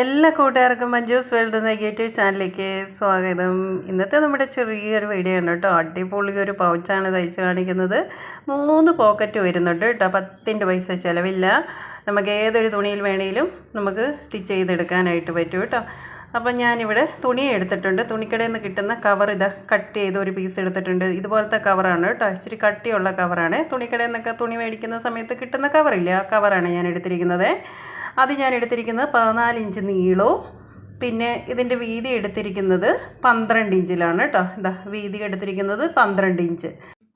എല്ലാ കൂട്ടുകാർക്കും Manju's world negative ചാനലിലേക്ക് സ്വാഗതം. ഇന്നത്തെ നമ്മുടെ ചെറിയൊരു വീഡിയോ ആണ് കേട്ടോ. അടിപൊളി ഒരു പൗച്ചാണ് തയ്ച്ച് കാണിക്കുന്നത്. മൂന്ന് പോക്കറ്റ് വരുന്നുണ്ട് കേട്ടോ. പത്തിന്റെ പൈസ ചിലവില്ല. നമുക്ക് ഏതൊരു തുണിയിൽ വേണമെങ്കിലും നമുക്ക് സ്റ്റിച്ച് ചെയ്തെടുക്കാനായിട്ട് പറ്റും കേട്ടോ. അപ്പം ഞാനിവിടെ തുണി എടുത്തിട്ടുണ്ട്. തുണിക്കടയിൽ നിന്ന് കിട്ടുന്ന കവർ ഇതാ കട്ട് ചെയ്ത് ഒരു പീസ് എടുത്തിട്ടുണ്ട്. ഇതുപോലത്തെ കവറാണ് കേട്ടോ. ഇച്ചിരി കട്ടിയുള്ള കവറാണ് തുണിക്കടയിൽ നിന്നൊക്കെ തുണി മേടിക്കുന്ന സമയത്ത് കിട്ടുന്ന കവറില്ല ആ കവറാണ് ഞാൻ എടുത്തിരിക്കുന്നത്. അത് ഞാൻ എടുത്തിരിക്കുന്നത് പതിനാല് ഇഞ്ച് നീളവും പിന്നെ ഇതിന്റെ വീതി എടുത്തിരിക്കുന്നത് പന്ത്രണ്ട് ഇഞ്ചിലാണ് കേട്ടോ എന്താ വീതി എടുത്തിരിക്കുന്നത് പന്ത്രണ്ട് ഇഞ്ച്.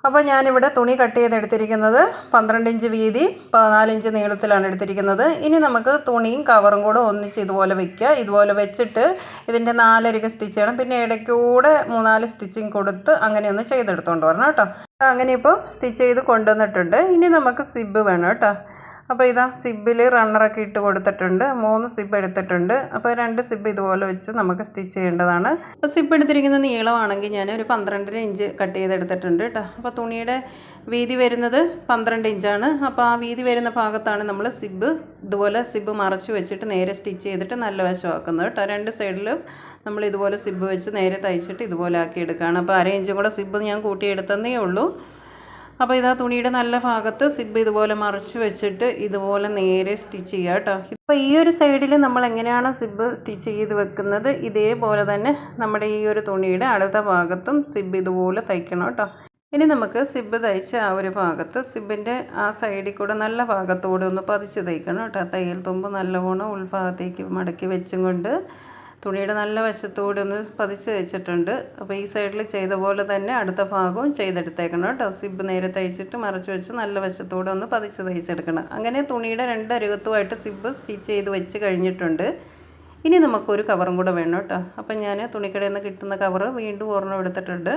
അപ്പോൾ ഞാനിവിടെ തുണി കട്ട് ചെയ്ത് എടുത്തിരിക്കുന്നത് പന്ത്രണ്ട് ഇഞ്ച് വീതി പതിനാല് ഇഞ്ച് നീളത്തിലാണ് എടുത്തിരിക്കുന്നത്. ഇനി നമുക്ക് തുണിയും കവറും കൂടെ ഒന്നിച്ച് ഇതുപോലെ വെക്കുക. ഇതുപോലെ വെച്ചിട്ട് ഇതിന്റെ നാലരക്ക് സ്റ്റിച്ച് ചെയ്യണം. പിന്നെ ഇടയ്ക്കൂടെ മൂന്നാൽ സ്റ്റിച്ചിങ് കൊടുത്ത് അങ്ങനെ ഒന്ന് ചെയ്തെടുത്തോണ്ട് വരണം കേട്ടോ അങ്ങനെ ഇപ്പോൾ സ്റ്റിച്ച് ചെയ്ത് കൊണ്ടുവന്നിട്ടുണ്ട്. ഇനി നമുക്ക് സിബ് വേണം കേട്ടോ അപ്പോൾ ഇതാ സിബിൽ റണ്ണറൊക്കെ ഇട്ട് കൊടുത്തിട്ടുണ്ട്. മൂന്ന് സിബ് എടുത്തിട്ടുണ്ട്. അപ്പോൾ രണ്ട് സിബ് ഇതുപോലെ വെച്ച് നമുക്ക് സ്റ്റിച്ച് ചെയ്യേണ്ടതാണ്. അപ്പോൾ സിബ് എടുത്തിരിക്കുന്ന നീളമാണെങ്കിൽ ഞാൻ ഒരു പന്ത്രണ്ടര ഇഞ്ച് കട്ട് ചെയ്തെടുത്തിട്ടുണ്ട് കേട്ടോ. അപ്പോൾ തുണിയുടെ വീതി വരുന്നത് പന്ത്രണ്ട് ഇഞ്ചാണ് അപ്പോൾ ആ വീതി വരുന്ന ഭാഗത്താണ് നമ്മൾ സിബ് ഇതുപോലെ സിബ് മറച്ച് വെച്ചിട്ട് നേരെ സ്റ്റിച്ച് ചെയ്തിട്ട് നല്ല വശമാക്കുന്നത് കേട്ടോ. രണ്ട് സൈഡിലും നമ്മൾ ഇതുപോലെ സിബ് വെച്ച് നേരെ തയ്ച്ചിട്ട് ഇതുപോലെ ആക്കി എടുക്കുകയാണ്. അപ്പോൾ അര ഇഞ്ചും കൂടെ സിബ് ഞാൻ കൂട്ടിയെടുത്തതേ ഉള്ളൂ. അപ്പോൾ ഇതാ തുണിയുടെ നല്ല ഭാഗത്ത് സിബ് ഇതുപോലെ മറിച്ച് വെച്ചിട്ട് ഇതുപോലെ നേരെ സ്റ്റിച്ച് ചെയ്യുക കേട്ടോ ഇപ്പോൾ ഈ ഒരു സൈഡിൽ നമ്മൾ എങ്ങനെയാണ് സിബ് സ്റ്റിച്ച് ചെയ്ത് വെക്കുന്നത്? ഇതേപോലെ തന്നെ നമ്മുടെ ഈ ഒരു തുണിയുടെ അടുത്ത ഭാഗത്തും സിബ് ഇതുപോലെ തയ്ക്കണം കേട്ടോ ഇനി നമുക്ക് സിബ് തയ്ച്ച ആ ഒരു ഭാഗത്ത് സിബിന്റെ ആ സൈഡിൽ കൂടെ നല്ല ഭാഗത്തൂടെ ഒന്ന് പതിച്ച് തയ്ക്കണം കേട്ടോ തയ്യൽ തുമ്പ് നല്ലവണ്ണം ഉൾഭാഗത്തേക്ക് മടക്കി വെച്ചും കൊണ്ട് തുണിയുടെ നല്ല വശത്തുകൂടി ഒന്ന് പതിച്ച് വെച്ചിട്ടുണ്ട്. അപ്പോൾ ഈ സൈഡിൽ ചെയ്ത പോലെ തന്നെ അടുത്ത ഭാഗവും ചെയ്തെടുത്തേക്കണം കേട്ടോ. സിബ് നേരെ തയ്ച്ചിട്ട് മറച്ച് വെച്ച് നല്ല വശത്തൂടെ ഒന്ന് പതിച്ച് തയ്ച്ചെടുക്കണം. അങ്ങനെ തുണിയുടെ രണ്ട് അരുകത്തുമായിട്ട് സിബ് സ്റ്റിച്ച് ചെയ്ത് വെച്ച് കഴിഞ്ഞിട്ടുണ്ട്. ഇനി നമുക്കൊരു കവറും കൂടെ വേണം കേട്ടോ. അപ്പം ഞാൻ തുണിക്കടയിൽ നിന്ന് കിട്ടുന്ന കവറ് വീണ്ടും ഒരെണ്ണം എടുത്തിട്ടുണ്ട്.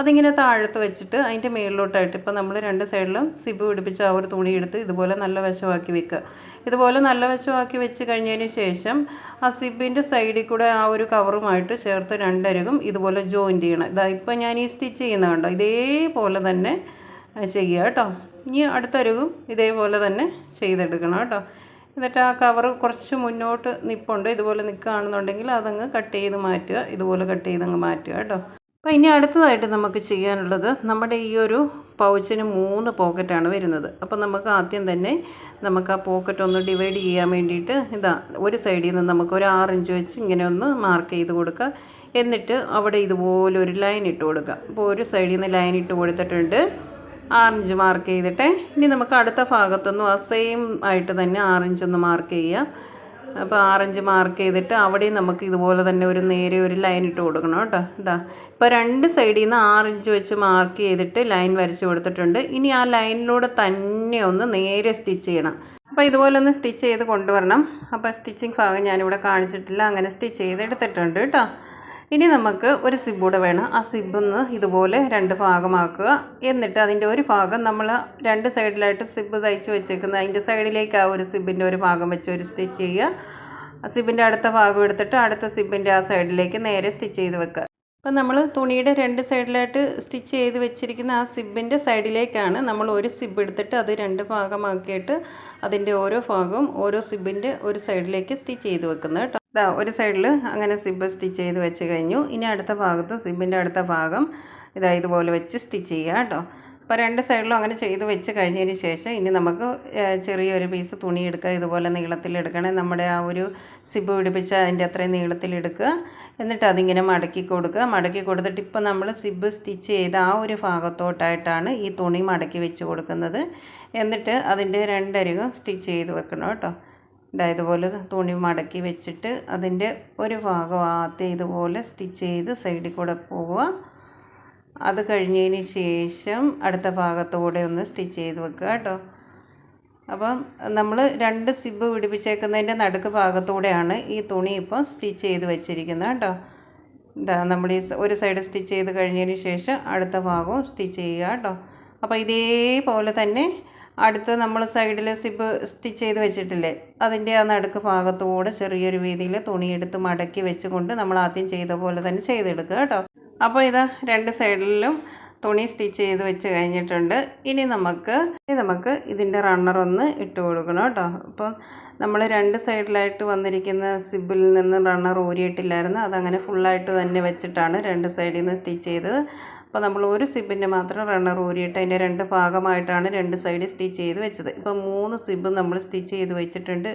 അതിങ്ങനെ താഴത്ത് വെച്ചിട്ട് അതിന്റെ മേളിലോട്ടായിട്ട് ഇപ്പോൾ നമ്മൾ രണ്ട് സൈഡിലും സിബ് പിടിപ്പിച്ച് ആ ഒരു തുണി എടുത്ത് ഇതുപോലെ നല്ല വശമാക്കി വെക്കുക. ഇതുപോലെ നല്ല വശമാക്കി വെച്ച് കഴിഞ്ഞതിന് ശേഷം ആ സിബിന്റെ സൈഡിൽ കൂടെ ആ ഒരു കവറുമായിട്ട് ചേർത്ത് രണ്ടരകും ഇതുപോലെ ജോയിന്റ് ചെയ്യണം. ഇതാ ഇപ്പോൾ ഞാൻ ഈ സ്റ്റിച്ച് ചെയ്യുന്ന കണ്ടോ? ഇതേപോലെ തന്നെ ചെയ്യുക കേട്ടോ. ഇനി അടുത്തരകും ഇതേപോലെ തന്നെ ചെയ്തെടുക്കണം കേട്ടോ. എന്നിട്ട് ആ കവർ കുറച്ച് മുന്നോട്ട് നിപ്പുണ്ട്. ഇതുപോലെ നിൽക്കുകയാണെന്നുണ്ടെങ്കിൽ അതങ്ങ് കട്ട് ചെയ്ത് മാറ്റുക. ഇതുപോലെ കട്ട് ചെയ്ത് അങ്ങ് മാറ്റുക കേട്ടോ. അപ്പോൾ ഇനി അടുത്തതായിട്ട് നമുക്ക് ചെയ്യാനുള്ളത് നമ്മുടെ ഈ ഒരു പൗച്ചിന് മൂന്ന് പോക്കറ്റാണ് വരുന്നത്. അപ്പോൾ നമുക്ക് ആദ്യം തന്നെ നമുക്ക് ആ പോക്കറ്റ് ഒന്ന് ഡിവൈഡ് ചെയ്യാൻ വേണ്ടിയിട്ട് ഇതാ ഒരു സൈഡിൽ നിന്ന് നമുക്ക് ഒരു ആറ് ഇഞ്ച് വെച്ച് ഇങ്ങനെ ഒന്ന് മാർക്ക് ചെയ്ത് കൊടുക്കുക. എന്നിട്ട് അവിടെ ഇതുപോലെ ഒരു ലൈൻ ഇട്ട് കൊടുക്കുക. അപ്പോൾ ഒരു സൈഡിൽ നിന്ന് ലൈൻ ഇട്ട് കൊടുത്തിട്ടുണ്ട്. ആറിഞ്ച് മാർക്ക് ചെയ്തിട്ട് ഇനി നമുക്ക് അടുത്ത ഭാഗത്തുനിന്നും ആ സെയിം ആയിട്ട് തന്നെ ആറിഞ്ചൊന്ന് മാർക്ക് ചെയ്യാം അപ്പോൾ ആറഞ്ച് മാർക്ക് ചെയ്തിട്ട് അവിടെയും നമുക്ക് ഇതുപോലെ തന്നെ ഒരു നേരെ ഒരു ലൈൻ ഇട്ട് കൊടുക്കണം കേട്ടോ. ഇതാ. ഇപ്പോൾ രണ്ട് സൈഡിൽ നിന്ന് ആറിഞ്ച് വെച്ച് മാർക്ക് ചെയ്തിട്ട് ലൈൻ വരച്ച് കൊടുത്തിട്ടുണ്ട്. ഇനി ആ ലൈനിലൂടെ തന്നെ ഒന്ന് നേരെ സ്റ്റിച്ച് ചെയ്യണം. അപ്പോൾ ഇതുപോലെ ഒന്ന് സ്റ്റിച്ച് ചെയ്ത് കൊണ്ടുവരണം. അപ്പോൾ സ്റ്റിച്ചിങ് ഭാഗം ഞാനിവിടെ കാണിച്ചിട്ടില്ല. അങ്ങനെ സ്റ്റിച്ച് ചെയ്തെടുത്തിട്ടുണ്ട് കേട്ടോ. ഇനി നമുക്ക് ഒരു സിബ് കൂടെ വേണം. ആ സിബിന്ന് ഇതുപോലെ രണ്ട് ഭാഗമാക്കുക. എന്നിട്ട് അതിന്റെ ഒരു ഭാഗം നമ്മൾ രണ്ട് സൈഡിലായിട്ട് സിബ് തയ്ച്ച് വെച്ചേക്കുന്ന അതിന്റെ സൈഡിലേക്ക് ആ ഒരു സിബിന്റെ ഒരു ഭാഗം വെച്ച് ഒരു സ്റ്റിച്ച് ചെയ്യുക. സിബിന്റെ അടുത്ത ഭാഗം എടുത്തിട്ട് അടുത്ത സിബിന്റെ ആ സൈഡിലേക്ക് നേരെ സ്റ്റിച്ച് ചെയ്ത് വെക്കുക. അപ്പം നമ്മൾ തുണിയുടെ രണ്ട് സൈഡിലായിട്ട് സ്റ്റിച്ച് ചെയ്ത് വെച്ചിരിക്കുന്ന ആ സിബിന്റെ സൈഡിലേക്കാണ് നമ്മൾ ഒരു സിബ് എടുത്തിട്ട് അത് രണ്ട് ഭാഗമാക്കിയിട്ട് അതിന്റെ ഓരോ ഭാഗവും ഓരോ സിബിന്റെ ഒരു സൈഡിലേക്ക് സ്റ്റിച്ച് ചെയ്ത് വെക്കുന്നത് കേട്ടോ. ഇതാ ഒരു സൈഡിൽ അങ്ങനെ സിബ് സ്റ്റിച്ച് ചെയ്ത് വെച്ച് കഴിഞ്ഞു. ഇനി അടുത്ത ഭാഗത്ത് സിബിന്റെ അടുത്ത ഭാഗം ഇതാ ഇതുപോലെ വെച്ച് സ്റ്റിച്ച് ചെയ്യുക കേട്ടോ. അപ്പോൾ രണ്ട് സൈഡിലും അങ്ങനെ ചെയ്ത് വെച്ച് കഴിഞ്ഞതിന് ശേഷം ഇനി നമുക്ക് ചെറിയൊരു പീസ് തുണി എടുക്കുക ഇതുപോലെ നീളത്തിലെടുക്കണേ നമ്മുടെ ആ ഒരു സിബ് പിടിപ്പിച്ച അതിന്റെ അത്രയും നീളത്തിലെടുക്കുക എന്നിട്ട് അതിങ്ങനെ മടക്കി കൊടുക്കുക. മടക്കി കൊടുത്തിട്ട് ഇപ്പോൾ നമ്മൾ സിബ് സ്റ്റിച്ച് ചെയ്ത ആ ഒരു ഭാഗത്തോട്ടായിട്ടാണ് ഈ തുണി മടക്കി വെച്ച് കൊടുക്കുന്നത്. എന്നിട്ട് അതിന്റെ രണ്ടരികും സ്റ്റിച്ച് ചെയ്ത് വെക്കണം കേട്ടോ. ഇതായതുപോലെ തുണി മടക്കി വെച്ചിട്ട് അതിന്റെ ഒരു ഭാഗം ആദ്യം ഇതുപോലെ സ്റ്റിച്ച് ചെയ്ത് സൈഡിൽ കൂടെ പോവുക. അത് കഴിഞ്ഞതിന് ശേഷം അടുത്ത ഭാഗത്തൂടെ ഒന്ന് സ്റ്റിച്ച് ചെയ്ത് വെക്കുക കേട്ടോ. അപ്പം നമ്മൾ രണ്ട് സിബ് പിടിപ്പിച്ചേക്കുന്നതിന്റെ നടുക്ക് ഭാഗത്തൂടെയാണ് ഈ തുണി ഇപ്പോൾ സ്റ്റിച്ച് ചെയ്ത് വെച്ചിരിക്കുന്നത് കേട്ടോ. ഇതാ നമ്മൾ ഈ ഒരു സൈഡ് സ്റ്റിച്ച് ചെയ്ത് കഴിഞ്ഞതിന് ശേഷം അടുത്ത ഭാഗവും സ്റ്റിച്ച് ചെയ്യുക കേട്ടോ. അപ്പോൾ ഇതേപോലെ തന്നെ അടുത്ത് നമ്മൾ സൈഡിൽ സിബ് സ്റ്റിച്ച് ചെയ്ത് വെച്ചിട്ടില്ലേ അതിന്റെ ആ നടുക്ക് ഭാഗത്തൂടെ ചെറിയൊരു വീതിയിൽ തുണിയെടുത്ത് മടക്കി വെച്ചുകൊണ്ട് നമ്മൾ ആദ്യം ചെയ്ത പോലെ തന്നെ ചെയ്തെടുക്കുക കേട്ടോ. അപ്പോൾ ഇത് രണ്ട് സൈഡിലും തുണി സ്റ്റിച്ച് ചെയ്ത് വെച്ച് കഴിഞ്ഞിട്ടുണ്ട്. ഇനി നമുക്ക് ഇനി നമുക്ക് ഇതിന്റെ റണ്ണർ ഒന്ന് ഇട്ട് കൊടുക്കണം കേട്ടോ. അപ്പം നമ്മൾ രണ്ട് സൈഡിലായിട്ട് വന്നിരിക്കുന്ന സിബിൽ നിന്ന് റണ്ണർ ഊരിയിട്ടില്ലായിരുന്നു. അതങ്ങനെ ഫുള്ളായിട്ട് തന്നെ വെച്ചിട്ടാണ് രണ്ട് സൈഡിൽ നിന്ന് സ്റ്റിച്ച് ചെയ്തത്. അപ്പോൾ നമ്മൾ ഒരു സിബിന്റെ മാത്രം റണ്ണർ ഊരിയിട്ട് അതിന്റെ രണ്ട് ഭാഗമായിട്ടാണ് രണ്ട് സൈഡ് സ്റ്റിച്ച് ചെയ്ത് വെച്ചത്. ഇപ്പോൾ മൂന്ന് സിബ് നമ്മൾ സ്റ്റിച്ച് ചെയ്ത് വെച്ചിട്ടുണ്ട്.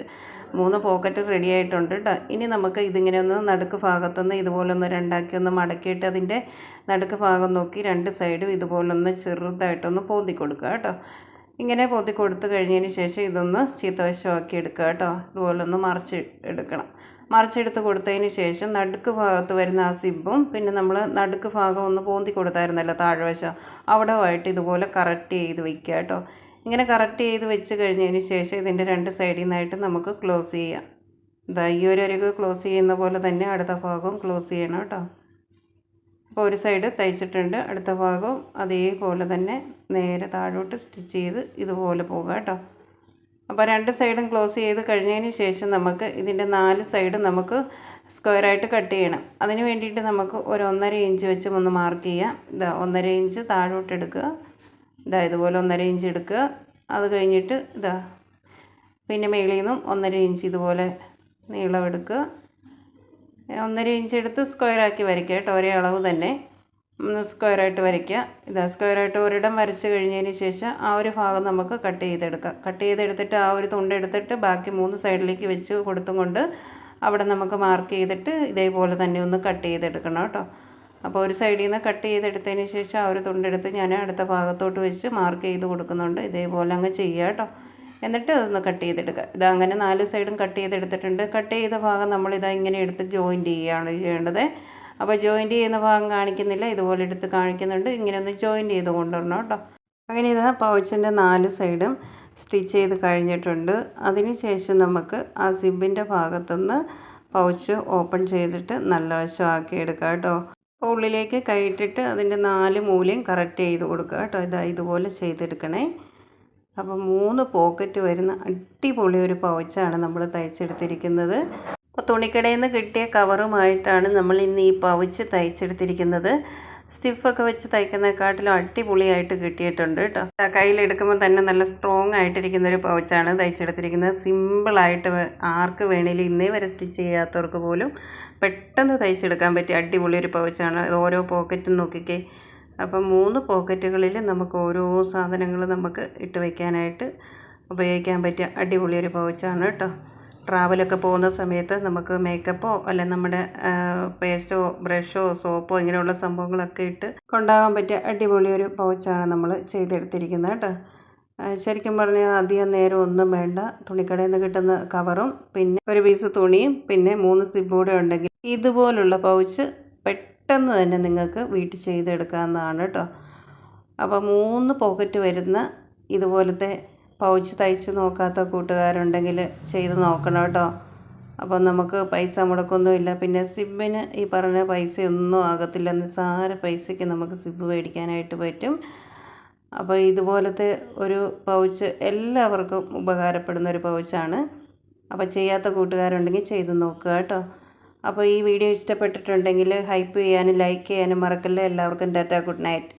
മൂന്ന് പോക്കറ്റ് റെഡി ആയിട്ടുണ്ട് കേട്ടോ ഇനി നമുക്ക് ഇതിങ്ങനെ ഒന്ന് നടുക്ക് ഭാഗത്തുനിന്ന് ഇതുപോലെ ഒന്ന് രണ്ടാക്കി ഒന്ന് മടക്കിയിട്ട് അതിന്റെ നടുക്ക് ഭാഗം നോക്കി രണ്ട് സൈഡും ഇതുപോലൊന്ന് ചെറുതായിട്ടൊന്ന് പോന്തി കൊടുക്കുക കേട്ടോ ഇങ്ങനെ പൊന്തി കൊടുത്തു കഴിഞ്ഞതിന് ശേഷം ഇതൊന്ന് ചീത്തവശമാക്കി എടുക്കുക കേട്ടോ ഇതുപോലൊന്ന് മറിച്ച് എടുക്കണം. മറിച്ചെടുത്ത് കൊടുത്തതിന് ശേഷം നടുക്ക് ഭാഗത്ത് വരുന്ന ആ സിബും പിന്നെ നമ്മൾ നടുക്ക് ഭാഗം ഒന്ന് പോന്തി കൊടുത്തായിരുന്നല്ലോ താഴ്വശം. അവിടെ പോയിട്ട് ഇതുപോലെ കറക്റ്റ് ചെയ്ത് വയ്ക്കുക കേട്ടോ. ഇങ്ങനെ കറക്റ്റ് ചെയ്ത് വെച്ച് കഴിഞ്ഞതിന് ശേഷം ഇതിന്റെ രണ്ട് സൈഡിൽ നിന്നായിട്ട് നമുക്ക് ക്ലോസ് ചെയ്യാം. ഇതാ ഈ ഒരു അരികു ക്ലോസ് ചെയ്യുന്ന പോലെ തന്നെ അടുത്ത ഭാഗവും ക്ലോസ് ചെയ്യണം കേട്ടോ. അപ്പോൾ ഒരു സൈഡ് തയ്ച്ചിട്ടുണ്ട് അടുത്ത ഭാഗവും അതേപോലെ തന്നെ നേരെ താഴോട്ട് സ്റ്റിച്ച് ചെയ്ത് ഇതുപോലെ പോകുക കേട്ടോ. അപ്പോൾ രണ്ട് സൈഡും ക്ലോസ് ചെയ്ത് കഴിഞ്ഞതിന് ശേഷം നമുക്ക് ഇതിന്റെ നാല് സൈഡും നമുക്ക് സ്ക്വയറായിട്ട് കട്ട് ചെയ്യണം. അതിന് വേണ്ടിയിട്ട് നമുക്ക് ഒരു ഒന്നര ഇഞ്ച് വെച്ച് ഒന്ന് മാർക്ക് ചെയ്യാം. ഇതാ ഒന്നര ഇഞ്ച് താഴോട്ട് എടുക്കുക. ഇതാ ഇതുപോലെ ഒന്നര ഇഞ്ച് എടുക്കുക. അത് കഴിഞ്ഞിട്ട് ഇതാ പിന്നെ മേളിൽ നിന്നും ഒന്നര ഇഞ്ച് ഇതുപോലെ നീളം എടുക്കുക ഒന്നര ഇഞ്ച് എടുത്ത് സ്ക്വയറാക്കി വരയ്ക്കുക കേട്ടോ ഒരേ അളവ് തന്നെ. സ്ക്വയറായിട്ട് വരയ്ക്കുക. ഇത് സ്ക്വയറായിട്ട് ഒരിടം വരച്ച് കഴിഞ്ഞതിന് ശേഷം ആ ഒരു ഭാഗം നമുക്ക് കട്ട് ചെയ്തെടുക്കാം. കട്ട് ചെയ്തെടുത്തിട്ട് ആ ഒരു തുണ്ടെടുത്തിട്ട് ബാക്കി മൂന്ന് സൈഡിലേക്ക് വെച്ച് കൊടുത്തും കൊണ്ട് അവിടെ നമുക്ക് മാർക്ക് ചെയ്തിട്ട് ഇതേപോലെ തന്നെ ഒന്ന് കട്ട് ചെയ്തെടുക്കണം കേട്ടോ. അപ്പോൾ ഒരു സൈഡിൽ നിന്ന് കട്ട് ചെയ്തെടുത്തതിന് ശേഷം ആ ഒരു തുണ്ടെടുത്ത് ഞാൻ അടുത്ത ഭാഗത്തോട്ട് വെച്ച് മാർക്ക് ചെയ്ത് കൊടുക്കുന്നുണ്ട്. ഇതേപോലെ അങ്ങ് ചെയ്യുക കേട്ടോ. എന്നിട്ട് അതൊന്ന് കട്ട് ചെയ്തെടുക്കുക. ഇത് അങ്ങനെ നാല് സൈഡും കട്ട് ചെയ്തെടുത്തിട്ടുണ്ട്. കട്ട് ചെയ്ത ഭാഗം നമ്മളിതാ ഇങ്ങനെ എടുത്ത് ജോയിന്റ് ചെയ്യുകയാണ് ചെയ്യേണ്ടത്. അപ്പോൾ ജോയിന്റ് ചെയ്യുന്ന ഭാഗം കാണിക്കുന്നില്ല. ഇതുപോലെ എടുത്ത് കാണിക്കുന്നുണ്ട്. ഇങ്ങനെ ഒന്ന് ജോയിന്റ് ചെയ്ത് കൊണ്ടുവരണം കേട്ടോ. അങ്ങനെ ഇതാ പൗച്ചിന്റെ നാല് സൈഡും സ്റ്റിച്ച് ചെയ്ത് കഴിഞ്ഞിട്ടുണ്ട്. അതിന് ശേഷം നമുക്ക് ആ സിബിന്റെ ഭാഗത്തുനിന്ന് പൗച്ച് ഓപ്പൺ ചെയ്തിട്ട് നല്ല വശമാക്കി എടുക്കാം കേട്ടോ. അപ്പോൾ ഉള്ളിലേക്ക് കൈയിട്ടിട്ട് അതിന്റെ നാല് മൂലയും കറക്റ്റ് ചെയ്ത് കൊടുക്കുക കേട്ടോ. ഇതാ ഇതുപോലെ ചെയ്തെടുക്കണേ. അപ്പോൾ മൂന്ന് പോക്കറ്റ് വരുന്ന അടിപൊളി ഒരു പൗച്ചാണ് നമ്മൾ തയ്ച്ചെടുത്തിരിക്കുന്നത്. തുണിക്കടയിൽ നിന്ന് കിട്ടിയ കവറുമായിട്ടാണ് നമ്മൾ ഇന്ന് ഈ പൗച്ച് തയ്ച്ചെടുത്തിരിക്കുന്നത്. സ്റ്റിഫൊക്കെ വെച്ച് തയ്ക്കുന്നതിനെക്കാട്ടിലും അടിപൊളിയായിട്ട് കിട്ടിയിട്ടുണ്ട് കേട്ടോ. കയ്യിലെടുക്കുമ്പോൾ തന്നെ നല്ല സ്ട്രോങ് ആയിട്ടിരിക്കുന്ന ഒരു പൗച്ചാണ് തയ്ച്ചെടുത്തിരിക്കുന്നത്. സിമ്പിളായിട്ട് ആർക്ക് വേണേലും ഇന്നേ വരെ സ്റ്റിച്ച് ചെയ്യാത്തവർക്ക് പോലും പെട്ടെന്ന് തയ്ച്ചെടുക്കാൻ പറ്റിയ അടിപൊളി ഒരു പൗച്ചാണ് ഓരോ പോക്കറ്റും നോക്കിക്കേ. അപ്പം മൂന്ന് പോക്കറ്റുകളിൽ നമുക്ക് ഓരോ സാധനങ്ങൾ നമുക്ക് ഇട്ട് വയ്ക്കാനായിട്ട് ഉപയോഗിക്കാൻ പറ്റിയ അടിപൊളി ഒരു പൗച്ചാണ് കേട്ടോ. ട്രാവലൊക്കെ പോകുന്ന സമയത്ത് നമുക്ക് മേക്കപ്പോ അല്ല നമ്മുടെ പേസ്റ്റോ ബ്രഷോ സോപ്പോ ഇങ്ങനെയുള്ള സംഭവങ്ങളൊക്കെ ഇട്ട് കൊണ്ടാകാൻ പറ്റിയ അടിപൊളി ഒരു പൗച്ചാണ് നമ്മൾ ചെയ്തെടുത്തിരിക്കുന്നത് കേട്ടോ. ശരിക്കും പറഞ്ഞാൽ അധികം നേരം ഒന്നും വേണ്ട. തുണിക്കടയിൽ നിന്ന് കിട്ടുന്ന കവറും പിന്നെ ഒരു പീസ് തുണിയും പിന്നെ മൂന്ന് സിബൂടെ ഉണ്ടെങ്കിൽ ഇതുപോലുള്ള പൗച്ച് പെട്ടെന്ന് തന്നെ നിങ്ങൾക്ക് വീട്ടിൽ ചെയ്തെടുക്കാവുന്നതാണ് കേട്ടോ. അപ്പോൾ മൂന്ന് പോക്കറ്റ് വരുന്ന ഇതുപോലത്തെ പൗച്ച് തയ്ച്ച് നോക്കാത്ത കൂട്ടുകാരുണ്ടെങ്കിൽ ചെയ്ത് നോക്കണം കേട്ടോ. അപ്പം നമുക്ക് പൈസ മുടക്കൊന്നുമില്ല. പിന്നെ സിബിന് ഈ പറഞ്ഞ പൈസയൊന്നും ആകത്തില്ല. നിസ്സാര പൈസയ്ക്ക് നമുക്ക് സിബ് മേടിക്കാനായിട്ട് പറ്റും. അപ്പോൾ ഇതുപോലത്തെ ഒരു പൗച്ച് എല്ലാവർക്കും ഉപകാരപ്പെടുന്ന ഒരു പൗച്ചാണ്. അപ്പോൾ ചെയ്യാത്ത കൂട്ടുകാരുണ്ടെങ്കിൽ ചെയ്ത് നോക്കുക കേട്ടോ. അപ്പോൾ ഈ വീഡിയോ ഇഷ്ടപ്പെട്ടിട്ടുണ്ടെങ്കിൽ ഹൈപ്പ് ചെയ്യാനും ലൈക്ക് ചെയ്യാനും മറക്കല്ലേ. എല്ലാവർക്കും ടാറ്റ ഗുഡ് നൈറ്റ്.